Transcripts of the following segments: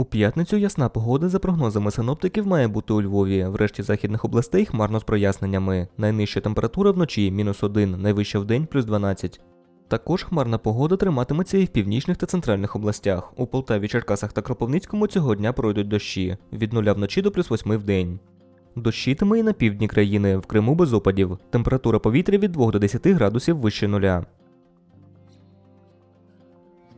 У п'ятницю ясна погода за прогнозами синоптиків має бути у Львові. Врешті західних областей хмарно з проясненнями. Найнижча температура вночі мінус 1, найвища вдень плюс 12. Також хмарна погода триматиметься і в північних та центральних областях. У Полтаві, Черкасах та Кропивницькому цього дня пройдуть дощі від 0 вночі до плюс 8 в день. Дощитиме і на півдні країни, в Криму без опадів. Температура повітря від 2 до 10 градусів вище нуля.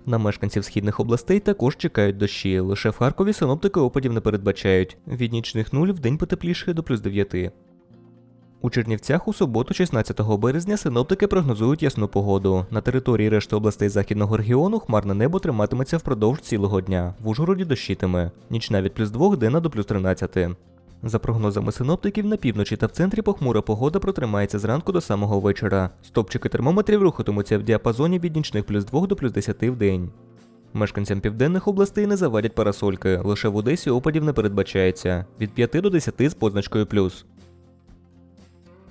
На мешканців східних областей також чекають дощі. Лише в Харкові синоптики опадів не передбачають. Від нічних нуль в день потеплішає до плюс 9. У Чернівцях у суботу, 16 березня, синоптики прогнозують ясну погоду. На території решти областей західного регіону хмарне небо триматиметься впродовж цілого дня. В Ужгороді дощитиме. Нічна від плюс 2 денна до плюс 13. За прогнозами синоптиків, на півночі та в центрі похмура погода протримається зранку до самого вечора. Стопчики термометрів рухатимуться в діапазоні від нічних плюс 2 до плюс 10 в день. Мешканцям південних областей не завадять парасольки, лише в Одесі опадів не передбачається від 5 до 10 з позначкою плюс.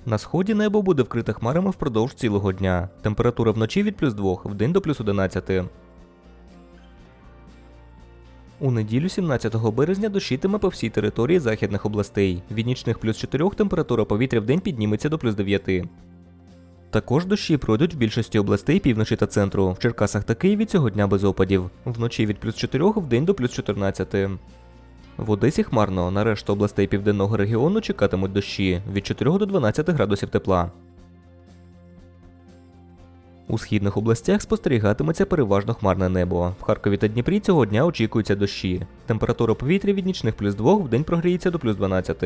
На сході небо буде вкрите хмарами впродовж цілого дня. Температура вночі від плюс 2, в день до плюс 11. У неділю 17 березня дощитиме по всій території західних областей. Від нічних плюс 4 температура повітря в день підніметься до плюс 9. Також дощі пройдуть в більшості областей півночі та центру. В Черкасах та Києві цього дня без опадів. Вночі від плюс 4 в день до плюс 14. В Одесі хмарно. На решту областей південного регіону чекатимуть дощі від 4 до 12 градусів тепла. У східних областях спостерігатиметься переважно хмарне небо. В Харкові та Дніпрі цього дня очікуються дощі. Температура повітря від нічних плюс 2 в день прогріється до плюс 12.